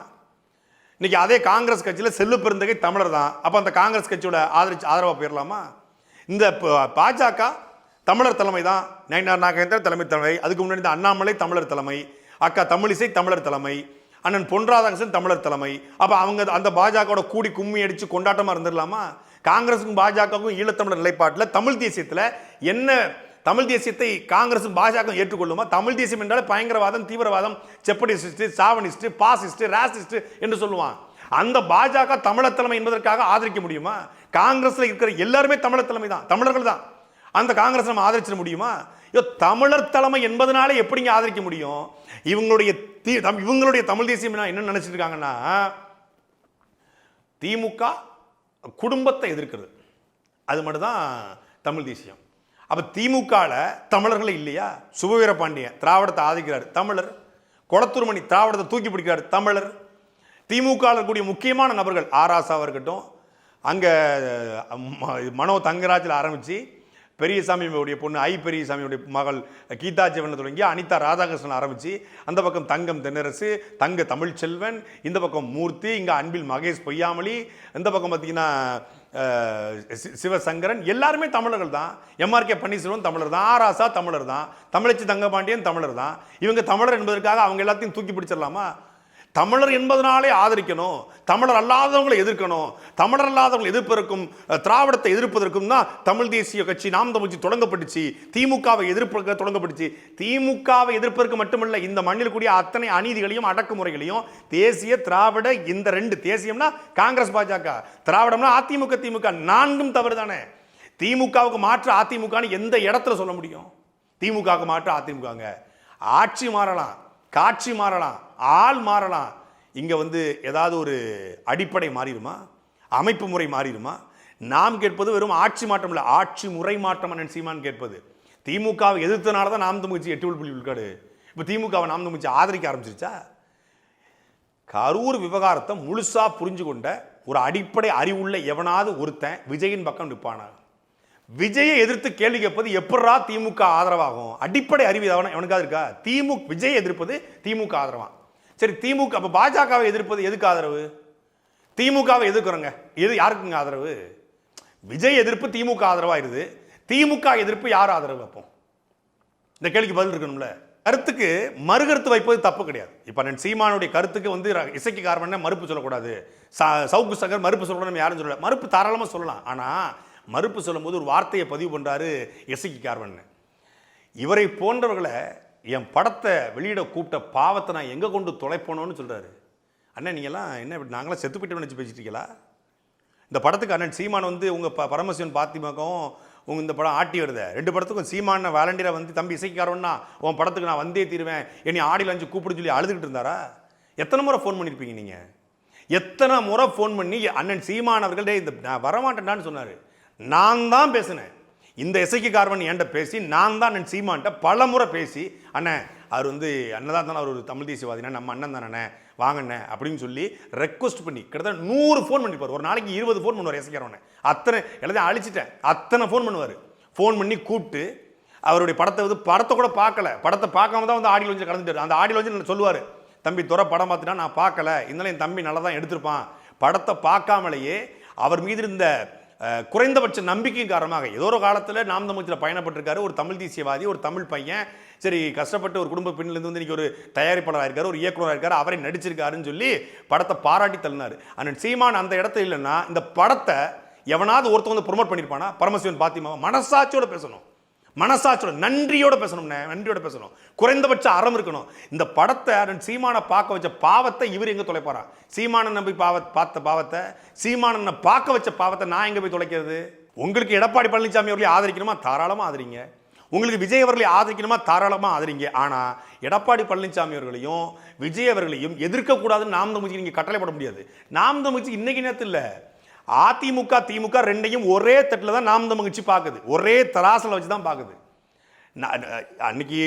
இன்னைக்கு அதே காங்கிரஸ் கட்சியில் செல்லு பெருந்தகை தமிழர் தான். அப்போ அந்த காங்கிரஸ் கட்சியோட ஆதரிச்சு ஆதரவாக போயிடலாமா இந்த பாஜக தமிழர் தலைமை தான். நயினார் நாகேந்திரன் தலைமை தலைமை. அதுக்கு முன்னாடி இந்த அண்ணாமலை தமிழர் தலைமை. அக்கா தமிழிசை தமிழர் தலைமை. அண்ணன் பொன் தமிழர் தலைமை. அப்போ அவங்க அந்த பாஜகவோட கூடி கும்மி அடித்து கொண்டாட்டமாக இருந்துடலாமா காங்கிரஸுக்கும் பாஜகவுக்கும் ஈழத்தமிழர் நிலைப்பாட்டில் தமிழ் தேசியத்தில் என்ன தமிழ் தேசியத்தை காங்கிரசும் பாஜகவும் ஏற்றுக்கொள்ளுமா? தமிழ் தேசியம் என்றால் பயங்கரவாதம் தீவிரவாதம் செப்படிஸ்ட் சாவனிஸ்ட் பாசிஸ்ட் ராசிஸ்ட் என்று சொல்லுவான் அந்த பாஜக தமிழர் தலைமை என்பதற்காக ஆதரிக்க முடியுமா? காங்கிரஸ்ல இருக்கிற எல்லாருமே தமிழர் தலைமை தான் தமிழர்கள் தான். அந்த காங்கிரஸ் நம்ம ஆதரிச்சிட முடியுமா? ஐயோ தமிழர் தலைமை என்பதனால எப்படிங்க ஆதரிக்க முடியும்? இவங்களுடைய தீ- இவங்களுடைய தமிழ் தேசியம் என்ன என்ன நினைச்சிட்டு இருக்காங்கன்னா திமுக குடும்பத்தை எதிர்க்கிறது. அது மட்டும்தான் தமிழ் தேசியம். அப்போ திமுகவில் தமிழர்கள் இல்லையா? சுபவீர பாண்டியன் திராவிடத்தை ஆதரிக்கிறார். தமிழர். குளத்தூர்மணி திராவிடத்தை தூக்கி பிடிக்கிறார். தமிழர். திமுகவில் இருக்கக்கூடிய முக்கியமான நபர்கள் ஆராசாவாக இருக்கட்டும். அங்கே மனோ தங்கராஜில் ஆரம்பித்து பெரியசாமியுடைய பொண்ணு ஐ பெரியசாமியுடைய மகள் கீதா ஜீவனை தொடங்கி அனிதா ராதாகிருஷ்ணன் ஆரம்பித்து அந்த பக்கம் தங்கம் தென்னரசு தங்க தமிழ்ச்செல்வன் இந்த பக்கம் மூர்த்தி இங்கே அன்பில் மகேஷ் பொய்யாமலி இந்த பக்கம் பார்த்திங்கன்னா சிவசங்கரன் எல்லாருமே தமிழர்கள் தான். எம்ஆர்கே பன்னீர்செல்வம் தமிழர் தான். ஆராசா தமிழர் தான். தமிழச்சி தங்கபாண்டியன் தமிழர் தான். இவங்க தமிழர் என்பதற்காக அவங்க எல்லாத்தையும் தூக்கி பிடிச்சிடலாமா? தமிழர் என்பதனாலே ஆதரிக்கணும். தமிழர் அல்லாதவங்களை எதிர்க்கணும். தமிழர் அல்லாதவங்களை எதிர்ப்பதற்கும் திராவிடத்தை எதிர்ப்பதற்கும் தான் தமிழ் தேசிய கட்சி நாம் தமிழ்ச்சி தொடங்கப்பட்டுச்சு. திமுகவை எதிர்ப்பதற்கு தொடங்கப்பட்டுச்சு. திமுகவை எதிர்ப்பதற்கு மட்டுமல்ல இந்த மண்ணில் கூடிய அத்தனை அநீதிகளையும் அடக்குமுறைகளையும் தேசிய திராவிட இந்த ரெண்டு தேசியம்னா காங்கிரஸ் பாஜக. திராவிடம்னா அதிமுக திமுக நான்கும் தவறு தானே திமுகவுக்கு மாற்று அதிமுகன்னு எந்த இடத்துல சொல்ல முடியும்? திமுகவுக்கு மாற்று அதிமுகங்க. ஆட்சி மாறலாம். காட்சி மாறலாம் ஆள் மாறலாம். இங்கே வந்து ஏதாவது ஒரு அடிப்படை மாறிடுமா? அமைப்பு முறை மாறிடுமா? நாம் கேட்பது வெறும் ஆட்சி மாற்றம் இல்லை ஆட்சி முறை மாற்றம் அண்ணன் சீமான் கேட்பது. திமுகவை எதிர்த்தனால தான் நாம் தமிழ்ச்சி எட்டு புள்ளி விழுக்காடு இப்போ திமுகவை நாம் தமிழ்ச்சி ஆதரிக்க ஆரம்பிச்சிருச்சா? கரூர் விவகாரத்தை முழுசாக புரிஞ்சு கொண்ட ஒரு அடிப்படை அறிவுள்ள எவனாவது ஒருத்தன் விஜயின் பக்கம் நிற்பானா விஜயை எதிர்த்து கேள்வி கேட்பது எப்படா திமுக ஆதரவாகும்? அடிப்படை அறிவு எவன எவனுக்காவது இருக்கா? திமுக விஜய் எதிர்ப்பது திமுக ஆதரவா? சரி திமுக அப்போ பாஜகவை எதிர்ப்பது எதுக்கு ஆதரவு? திமுகவை எதிர்க்கிறோங்க. எது யாருக்குங்க ஆதரவு? விஜய் எதிர்ப்பு திமுக ஆதரவாயிருது. திமுக எதிர்ப்பு யார் ஆதரவு அப்போ இந்த கேள்விக்கு பதில் இருக்கணும்ல. கருத்துக்கு மறுகருத்து வைப்பது தப்பு கிடையாது. இப்போ நான் சீமானுடைய கருத்துக்கு வந்து இசைக்கு காரணம் மறுப்பு சொல்லக்கூடாது. ச- சவுக்கு சங்கர் மறுப்பு சொல்லக்கூடாது நம்ம யாரும் சொல்லல. மறுப்பு தாராளமாக சொல்லலாம். ஆனால் மறுப்பு சொல்லும்போது ஒரு வார்த்தையை பதிவு பண்ணுறாரு இசைக்கு கார்வன் இவரை போன்றவர்களை என் படத்தை வெளியிட கூப்பிட்ட பாவத்தை நான் எங்கே கொண்டு தொலைப்போனோன்னு சொல்கிறாரு அண்ணன் நீங்கள்லாம் என்ன இப்படி நாங்களாம் செத்து போயிட்டு நினச்சி பேசிட்டீங்களா இந்த படத்துக்கு அண்ணன் சீமான் வந்து உங்கள் ப பரமசிவன் பாத்திமாக்கும் உங்கள் இந்த படம் ஆட்டி வருத. ரெண்டு படத்துக்கும் சீமான வாலண்டியராக வந்து தம்பி இசைக்காரன்னா உன் படத்துக்கு நான் வந்தே தீருவேன். என்னை ஆடியில் அஞ்சு கூப்பிடு சொல்லி அழுதுகிட்டு இருந்தாரா? எத்தனை முறை ஃபோன் பண்ணியிருப்பீங்க நீங்கள் எத்தனை முறை ஃபோன் பண்ணி அண்ணன் சீமான் அவர்களே இந்த நான் வரமாட்டேன்டான்னு சொன்னார். நான் தான் பேசினேன். இந்த இசைக்கு காரவன் என்கிட்ட பேசி நான் தான் அண்ணன் சீமான்ட்ட பல முறை பேசி அண்ணன் அவர் வந்து அண்ணன் தான் அவர் ஒரு தமிழ் தேசியவாதினா நம்ம அண்ணன் தானே வாங்கண்ணே அப்படின்னு சொல்லி ரெக்வஸ்ட் பண்ணி கிட்டத்தட்ட நூறு ஃபோன் பண்ணிப்பார். ஒரு நாளைக்கு இருபது ஃபோன் பண்ணுவார் இசைக்காரவனை அத்தனை எல்லாத்தையும் அழிச்சிட்டேன். அத்தனை ஃபோன் பண்ணுவார். ஃபோன் பண்ணி கூப்பிட்டு அவருடைய படத்தை வந்து படத்தை கூட பார்க்கல. படத்தை பார்க்காம தான் வந்து ஆடியில் வந்து கலந்துட்டார். அந்த ஆடியில் வந்து சொல்லுவார்? தம்பி துறை படம் பார்த்துட்டா நான் பார்க்கல. இருந்தாலும் என் தம்பி நல்லா தான் எடுத்திருப்பான். படத்தை பார்க்காமலேயே அவர் மீது இருந்த குறைந்தபட்ச நம்பிக்கையின் காரணமாக. ஏதோ ஒரு காலத்தில் நாம் தமிழத்தில் பயணப்பட்டிருக்காரு. ஒரு தமிழ் தேசியவாதி ஒரு தமிழ் பையன். சரி கஷ்டப்பட்டு ஒரு குடும்ப பெண்ணிலிருந்து வந்து இன்றைக்கி ஒரு தயாரிப்பாளராக இருக்கார் ஒரு இயக்குனராக இருக்கார் அவரை நடிச்சிருக்காருன்னு சொல்லி படத்தை பாராட்டி தள்ளினார். அண்ணன் சீமான் அந்த இடத்துல இல்லைன்னா இந்த படத்தை எவனாவது ஒருத்தவங்க வந்து ப்ரொமோட் பண்ணியிருப்பானா பரமசிவன் பாத்திமாவை? மனசாட்சியோட பேசணும். மனசாட்சியோட நன்றியோட பேசணும்ண்ணே நன்றியோட பேசணும். குறைந்தபட்ச அறம் இருக்கணும். இந்த படத்தை சீமானை பார்க்க வச்ச பாவத்தை இவர் எங்கே தொலைப்பாரா? சீமானன் நம்பி பாவ பார்த்த பாவத்தை சீமானனை பார்க்க வச்ச பாவத்தை நான் எங்கே போய் தொலைக்கிறது? உங்களுக்கு எடப்பாடி பழனிசாமி அவர்களை ஆதரிக்கணுமா? தாராளமாக ஆதரிங்க. உங்களுக்கு விஜய் அவர்களை ஆதரிக்கணுமா? தாராளமாக ஆதரிங்க. ஆனால் எடப்பாடி பழனிசாமி அவர்களையும் விஜய் அவர்களையும் எதிர்க்கக்கூடாதுன்னு நாம் தமிழ்ச்சி நீங்கள் கட்டளை போட முடியாது. நாம் தமிழ்ச்சி இன்னைக்கு நேரத்தில் இல்லை. அதிமுக திமுக ரெண்டையும் ஒரே தட்டில் தான் நாம் தமிழ்ச்சி பார்க்குது ஒரே தராசில் வச்சு தான் பார்க்குது அன்னைக்கு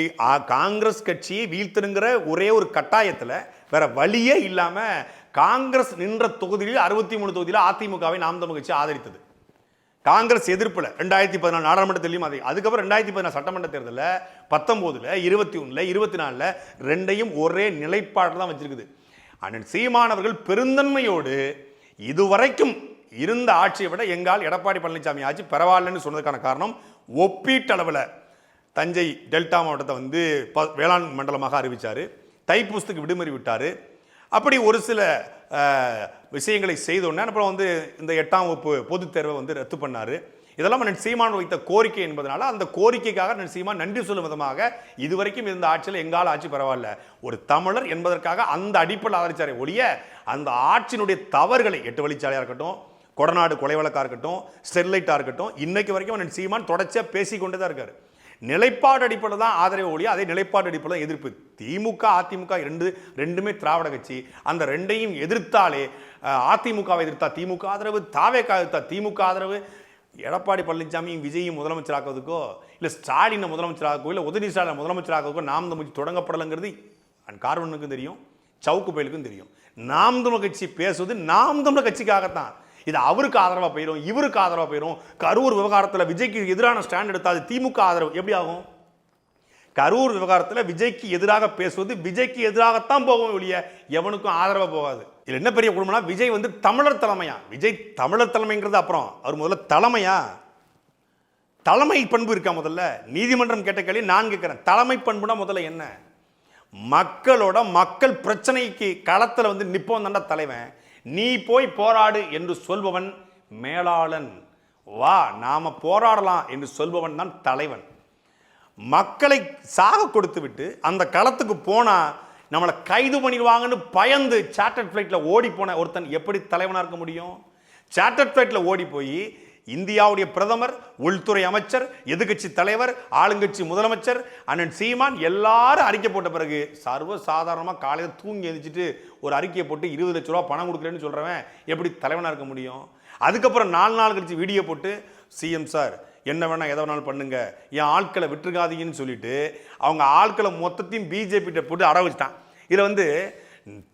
காங்கிரஸ் கட்சியை வீழ்த்தணுங்கிற ஒரே ஒரு கட்டாயத்தில் வேற வழியே இல்லாமல் காங்கிரஸ் நின்ற தொகுதியில் அறுபத்தி மூணு தொகுதியில் அதிமுகவை நாம் தமிழ் கட்சி ஆதரித்தது. காங்கிரஸ் எதிர்ப்பில் ரெண்டாயிரத்தி பதினாலு நாடாளுமன்றத்திலையும் அது. அதுக்கப்புறம் ரெண்டாயிரத்தி பதினாலு சட்டமன்ற தேர்தலில் பத்தொம்போதில் இருபத்தி ஒன்றில் இருபத்தி நாலில் ரெண்டையும் ஒரே நிலைப்பாடு தான் வச்சுருக்குது. அண்ணன் சீமானவர்கள் பெருந்தன்மையோடு இதுவரைக்கும் இருந்த ஆட்சியை விட எங்கால் எடப்பாடி பழனிசாமி ஆட்சி பரவாயில்லைன்னு சொன்னதுக்கான காரணம் ஒப்பீட்டளவில் தஞ்சை டெல்டா மாவட்டத்தை வந்து ப- வேளாண் மண்டலமாக அறிவித்தார் தைப்பூசத்துக்கு விடுமுறை விட்டார். அப்படி ஒரு சில விஷயங்களை செய்தோன்னே அப்புறம் வந்து இந்த எட்டாம் வகுப்பு பொதுத் தேர்வை வந்து ரத்து பண்ணார். இதெல்லாம் நன் சீமான் வைத்த கோரிக்கை என்பதனால அந்த கோரிக்கைக்காக நன் சீமான் நன்றி சொல்லும் விதமாக இதுவரைக்கும் இருந்த ஆட்சியில் எங்கால் ஆட்சி பரவாயில்ல. ஒரு தமிழர் என்பதற்காக அந்த அடிப்படையில் ஆதரிச்சாரே ஒழிய அந்த ஆட்சியினுடைய தவறுகளை எட்டு வழிச்சாலையாக இருக்கட்டும் கொடநாடு கொலை வழக்காக இருக்கட்டும் ஸ்டெர்லைட்டாக இருக்கட்டும் இன்றைக்கு வரைக்கும் அண்ணன் சீமான் தொடர்ச்சியாக பேசிக்கொண்டே தான் இருக்காரு. நிலைப்பாடு அடிப்படையில் தான் ஆதரவு ஒழிய அதே நிலைப்பாடு அடிப்படையில் தான் எதிர்ப்பு. திமுக அதிமுக ரெண்டு ரெண்டுமே திராவிட கட்சி. அந்த ரெண்டையும் எதிர்த்தாலே அதிமுகவை எதிர்த்தா திமுக ஆதரவு தாவேக்கா எதிர்த்தா திமுக ஆதரவு. எடப்பாடி பழனிசாமியும் விஜயும் முதலமைச்சராக்குவதுக்கோ இல்லை ஸ்டாலினை முதலமைச்சராக்கோ இல்லை உதவி ஸ்டாலின் முதலமைச்சராக்கோ நாம் தமிழ் தொடங்கப்படலைங்கிறது அண்ட் கார்வனுக்கும் தெரியும் சவுக்கு பயிலுக்கும் தெரியும். நாம் தமிழ் கட்சி பேசுவது நாம் தமிழ் கட்சிக்காகத்தான். இது அவருக்கு ஆதரவாக போயிடும் இவருக்கு ஆதரவாக போயிடும் கரூர் விவகாரத்தில் விஜய்க்கு எதிரான ஸ்டாண்ட் எடுத்தால் அது திமுக ஆதரவு. எப்படி ஆகும்? கரூர் விவகாரத்தில் விஜய்க்கு எதிராக பேசுவது விஜய்க்கு எதிராகத்தான் போகும் வெளிய எவனுக்கும் ஆதரவாக போகாது. இதில் என்ன பெரிய குடும்பம்னா விஜய் வந்து தமிழர் தலைமையா? விஜய் தமிழர் தலைமைங்கிறது அப்புறம். அவர் முதல்ல தலைமையா? தலைமை பண்பு இருக்கா முதல்ல? நீதிமன்றம் கேட்ட கேள்வி நான் கேட்குறேன். தலைமை பண்புனா முதல்ல என்ன? மக்களோட மக்கள் பிரச்சனைக்கு களத்தில் வந்து நிற்போம் தாண்டா தலைவன். நீ போய் போராடு என்று சொல்பவன் மேலாளன். வா நாம் போராடலாம் என்று சொல்பவன் தான் தலைவன். மக்களை சாக கொடுத்து விட்டு அந்த களத்துக்கு போனால் நம்மளை கைது பண்ணிடுவாங்கன்னு பயந்து சார்ட்டர்ட் ஃப்ளைட்டில் ஓடி போன ஒருத்தன் எப்படி தலைவனாக இருக்க முடியும்? சார்ட்டர்ட் ஃப்ளைட்டில் ஓடி போய் இந்தியாவுடைய பிரதமர் உள்துறை அமைச்சர் எதிர்க்கட்சி தலைவர் ஆளுங்கட்சி முதலமைச்சர் அண்ணன் சீமான் எல்லாரும் அறிக்கை போட்ட பிறகு சர்வ சாதாரணமாக காலையில் தூங்கி எழுந்திரிச்சிட்டு ஒரு அறிக்கையை போட்டு இருபது லட்ச ரூபா பணம் கொடுக்குறேன்னு சொல்கிறவன் எப்படி தலைவனாக இருக்க முடியும்? அதுக்கப்புறம் நாலு நாள் கழிச்சு வீடியோ போட்டு சிஎம் சார் என்ன வேணால் எதை வேணாலும் பண்ணுங்க. என் ஆட்களை விட்டுருக்காதீங்கன்னு சொல்லிட்டு அவங்க ஆட்களை மொத்தத்தையும் பிஜேபிகிட்ட போட்டு அட வச்சுட்டான். இதில் வந்து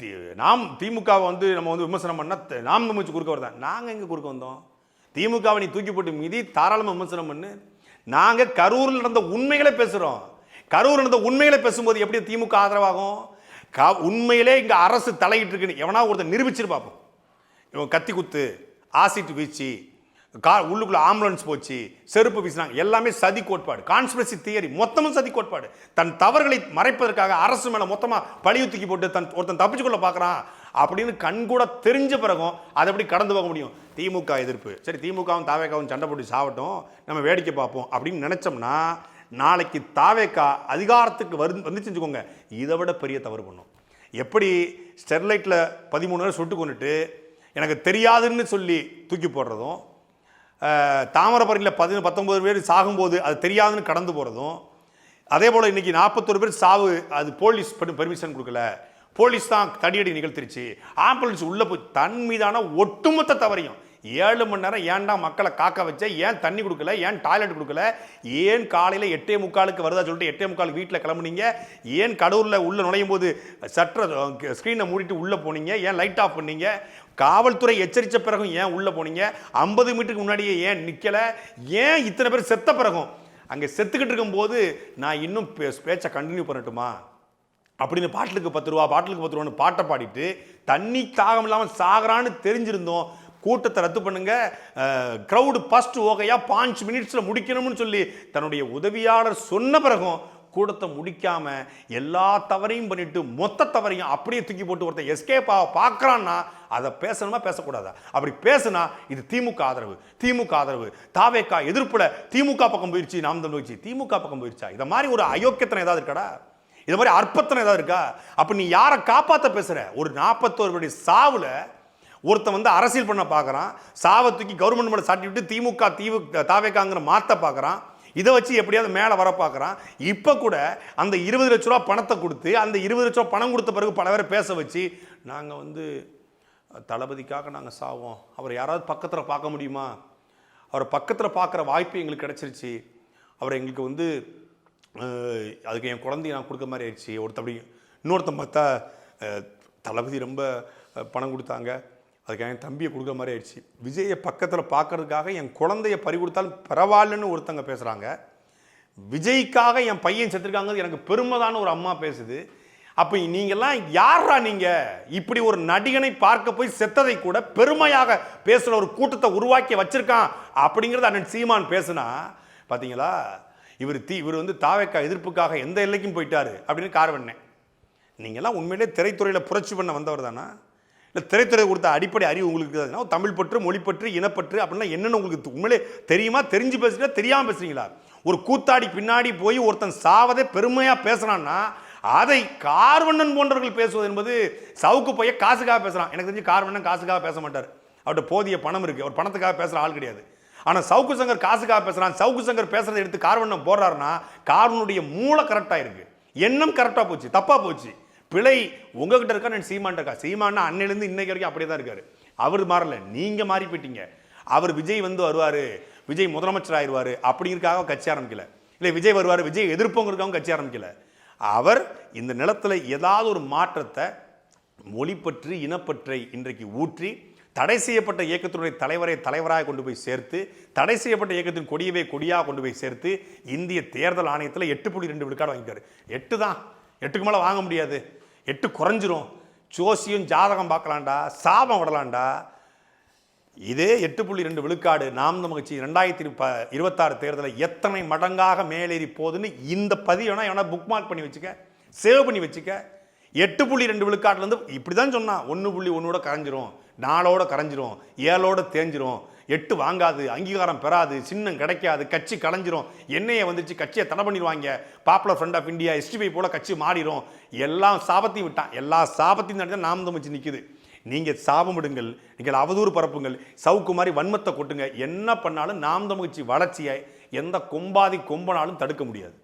தி- நாம் திமுகவை வந்து நம்ம வந்து விமர்சனம் பண்ணால் நாம் தமிழ்ச்சி குறுக்க வருதான் நாங்கள் எங்கே குறுக்க வந்தோம்? திமுகவை நீ தூக்கி போட்டு மீதி தாராளமாக விமர்சனம் பண்ணு. நாங்கள் கரூரில் நடந்த உண்மைகளை பேசுகிறோம் கரூர் நடந்த உண்மைகளை பேசும்போது எப்படி திமுக ஆதரவாகும்? க உண்மையிலே இங்கே அரசு தலையிட்டு இருக்குன்னு எவனா ஒருத்தர் நிரூபிச்சிரு பார்ப்போம். இவன் கத்தி குத்து ஆசிட் வீச்சு கா உள்ளுக்குள்ளே ஆம்புலன்ஸ் போச்சு செருப்பு வீசினாங்க எல்லாமே சதி கோட்பாடு. கான்ஸ்பிரசி தியரி மொத்தமும் சதி கோட்பாடு. தன் தவறுகளை மறைப்பதற்காக அரசு மேலே மொத்தமாக பழிய தூக்கி போட்டு தன் ஒருத்தன் தப்பிச்சுக்கொள்ள பார்க்குறான் பார்க்கறான் அப்படின்னு கண்கூட தெரிஞ்ச பிறகும் அதை எப்படி கடந்து போக முடியும்? திமுக எதிர்ப்பு. சரி திமுகவும் தாவேக்காவும் சண்டை போட்டு சாவட்டும் நம்ம வேடிக்கை பார்ப்போம் அப்படின்னு நினச்சோம்னா நாளைக்கு தாவேக்கா அதிகாரத்துக்கு வரு வந்துச்சுன்னு வச்சுக்கோங்க. இதை விட பெரிய தவறு பண்ணும். எப்படி ஸ்டெர்லைட்டில் பதிமூணு பேர் சுட்டு கொண்டுட்டு எனக்கு தெரியாதுன்னு சொல்லி தூக்கி போடுறதும் அஹ், தாமிரபரணியில் பதி பத்தொம்பது பேர் சாகும்போது அது தெரியாதுன்னு கடந்து போகிறதும் அதே போல் இன்றைக்கி நாற்பத்தொரு பேர் சாவு அது போலீஸ் பெர்மிஷன் கொடுக்கல. போலீஸ் தான் தடியடி நிகழ்த்திருச்சு. ஆம்புலன்ஸ் உள்ளே போய் தன் மீதான ஒட்டுமொத்த தவறையும். ஏழு மணி நேரம் ஏன்டா மக்களை காக்க வச்ச? ஏன் தண்ணி கொடுக்கல? ஏன் டாய்லெட் கொடுக்கல? ஏன் காலையில் எட்டே முக்காலுக்கு வருதா சொல்லிட்டு எட்டே முக்காலுக்கு வீட்டில் கிளம்புனீங்க? ஏன் கடவுரில் உள்ளே நுழையும் போது சற்ற ஸ்க்ரீனை மூடிட்டு உள்ளே போனீங்க? ஏன் லைட் ஆஃப் பண்ணீங்க? காவல்துறை எச்சரித்த பிறகும் ஏன் உள்ளே போனீங்க? ஐம்பது மீட்டருக்கு முன்னாடியே ஏன் நிற்கலை ஏன் இத்தனை பேர் செத்த பிறகும்? அங்கே செத்துக்கிட்டு இருக்கும்போது நான் இன்னும் பே- பேச்சை கண்டினியூ பண்ணட்டுமா? அப்படின்னு பாட்டிலுக்கு பத்து ரூபா பாட்டிலுக்கு பத்து ரூபான்னு பாட்டை பாடிட்டு தண்ணி தாகம் இல்லாமல் சாகிறான்னு தெரிஞ்சிருந்தோம். கூட்டத்தை ரத்து பண்ணுங்க. க்ரௌடு ஃபஸ்ட் ஓகையாக பாஞ்சு மினிட்ஸில் முடிக்கணும்னு சொல்லி தன்னுடைய உதவியாளர் சொன்ன பிறகும் கூட்டத்தை முடிக்காமல் எல்லா தவறையும் பண்ணிட்டு மொத்த தவறையும் அப்படியே தூக்கி போட்டு ஒருத்தன் எஸ்கேப் ஆக பார்க்கறான்னா அதை பேசணுமா பேசக்கூடாதா? அப்படி பேசுனா இது திமுக ஆதரவு. திமுக ஆதரவு. தாவேக்கா எதிர்ப்பில் திமுக பக்கம் போயிடுச்சு நாம் தமிழ் போயிடுச்சு திமுக பக்கம் போயிருச்சா? இதை மாதிரி ஒரு அயோக்கியத்தனம் ஏதாவது இருக்கடா? இது மாதிரி அற்பத்தனம் ஏதாவது இருக்கா? அப்போ நீ யாரை காப்பாற்ற பேசுகிற ஒரு நாற்பத்தோரு படி சாவில் ஒருத்தன் வந்து அரசியல் பண்ண பார்க்கறான் சாவை தூக்கி கவர்மெண்ட் மேலே சாட்டி விட்டு திமுக தீவு தாவேக்காங்கிற மாற்ற பார்க்குறான் இதை வச்சு எப்படியாவது மேலே வர பார்க்குறான் இப்போ கூட அந்த இருபது லட்ச ரூபா பணத்தை கொடுத்து அந்த இருபது லட்ச ரூபா பணம் கொடுத்த பிறகு பல பேரை பேச வச்சு நாங்கள் வந்து தளபதிக்காக நாங்கள் சாவோம். அவர் யாராவது பக்கத்தில் பார்க்க முடியுமா? அவரை பக்கத்தில் பார்க்குற வாய்ப்பு எங்களுக்கு கிடச்சிருச்சு. அவர் எங்களுக்கு வந்து அதுக்கு என் குழந்தைய நான் கொடுக்க மாதிரி ஆயிடுச்சு. ஒருத்த அப்படி இன்னொருத்தன் பார்த்தா தளபதி ரொம்ப பணம் கொடுத்தாங்க. அதுக்கு என் தம்பியை கொடுக்குற மாதிரி ஆயிடுச்சு. விஜயை பக்கத்தில் பார்க்கறதுக்காக என் குழந்தைய பறி கொடுத்தாலும் பரவாயில்லன்னு ஒருத்தங்க பேசுகிறாங்க விஜய்க்காக என் பையன் செத்துருக்காங்க எனக்கு பெருமைதான ஒரு அம்மா பேசுது. அப்போ நீங்கள்லாம் யாரா நீங்கள் இப்படி ஒரு நடிகனை பார்க்க போய் செத்ததை கூட பெருமையாக பேசுகிற ஒரு கூட்டத்தை உருவாக்கி வச்சுருக்கான் அப்படிங்கிறத அண்ணன் சீமான் பேசுனா பார்த்தீங்களா இவர் தீ இவர் வந்து தாவேக்கா எதிர்ப்புக்காக எந்த எல்லைக்கும் போயிட்டாரு அப்படின்னு கார் பண்ணேன் நீங்கள்லாம் உண்மையிலே திரைத்துறையில் புரட்சி பண்ண வந்தவர் தானா? இல்லை திரைத்துறை கொடுத்த அடிப்படை அறிவு உங்களுக்கு இருக்குதுன்னா தமிழ் பற்று மொழிப்பற்று இனப்பற்று அப்படின்னா என்னென்னு உங்களுக்கு உண்மையிலே தெரியுமா? தெரிஞ்சு பேசுறீங்களா? தெரியாமல் பேசுகிறீங்களா ஒரு கூத்தாடி பின்னாடி போய் ஒருத்தன் சாவதே பெருமையாக பேசுகிறான்னா அதை கார்வண்ணன் போன்றவர்கள் பேசுவது என்பது சவுக்கு போய் காசுக்காக பேசுகிறான் எனக்கு தெரிஞ்சு கார்வண்ணன் காசுக்காக பேச மாட்டார். அவர்கிட்ட போதிய பணம் இருக்குது அவர் பணத்துக்காக பேசுகிற ஆள் கிடையாது. ஆனால் சவுக்கு சங்கர் காசுக்காக பேசுகிறான் சவுக்கு சங்கர் பேசுகிறத எடுத்து கார்வண்ணம் போடுறாருன்னா கார்வனுடைய மூளை கரெக்டாக இருக்குது எண்ணம் கரெக்டாக போச்சு. தப்பாக போச்சு. பிழை உங்ககிட்ட இருக்கா? நான் சீமான் இருக்கா? சீமான்னா அன்னையிலேருந்து இன்னைக்கு வரைக்கும் அப்படியே தான் இருக்காரு. அவர் மாறல. நீங்கள் மாறி போயிட்டீங்க. அவர் விஜய் வந்து வருவார். விஜய் முதலமைச்சர் ஆயிடுவாரு. அப்படிங்கிறக்காக கட்சி ஆரம்பிக்கல. இல்லை விஜய் வருவார். விஜய் எதிர்ப்புங்கிறக்காகவும் கட்சி ஆரம்பிக்கல. அவர் இந்த நிலத்தில் ஏதாவது ஒரு மாற்றத்தை மொழிப்பற்றி இனப்பற்றை இன்றைக்கு ஊற்றி தடை செய்யப்பட்ட இயக்கத்தினுடைய தலைவரை தலைவராக கொண்டு போய் சேர்த்து தடை செய்யப்பட்ட இயக்கத்தின் கொடியவே கொடியாக கொண்டு போய் சேர்த்து இந்திய தேர்தல் ஆணையத்தில் எட்டு புள்ளி ரெண்டு விழுக்காடு வாங்கிக்காரு எட்டு தான். எட்டுக்கு மேலே வாங்க முடியாது. எட்டு குறைஞ்சிரும். ஜோசியும் ஜாதகம் பார்க்கலாம்டா. சாபம் விடலாம்டா. இதே எட்டு புள்ளி ரெண்டு விழுக்காடு நாம் தமிழ் கட்சி ரெண்டாயிரத்தி ப இருபத்தாறு தேர்தலில் எத்தனை மடங்காக மேலேறி போகுதுன்னு இந்த பதிவை எவனா புக் மார்க் பண்ணி வச்சுக்க சேவ் பண்ணி வச்சுக்க. எட்டு புள்ளி ரெண்டு விழுக்காட்டிலேருந்து இப்படி தான் சொன்னான் ஒன்று புள்ளி ஒன்னோட கரைஞ்சிரும். நாளோட கரைஞ்சிரும் ஏழோட தேஞ்சிரும். எட்டு வாங்காது அங்கீகாரம் பெறாது சின்னம் கிடைக்காது கட்சி கலைஞ்சிரும். என்னைய வந்துச்சு கட்சியை தடை பண்ணிடுவாங்க. Popular front of India SDP போல கட்சி மாறிடும். எல்லாம் சாபத்தையும் விட்டான். எல்லா சாபத்தையும் நடத்தி நாம் தமிழ்ச்சி நிற்குது நீங்கள் சாபமிடுங்கள் நீங்கள் அவதூறு பரப்புங்கள். சவுக்கு மாதிரி வன்மத்தை கொட்டுங்க. என்ன பண்ணாலும் நாம் தமிழ்ச்சி வளர்ச்சியை எந்த கொம்பாதி கொம்பனாலும் தடுக்க முடியாது.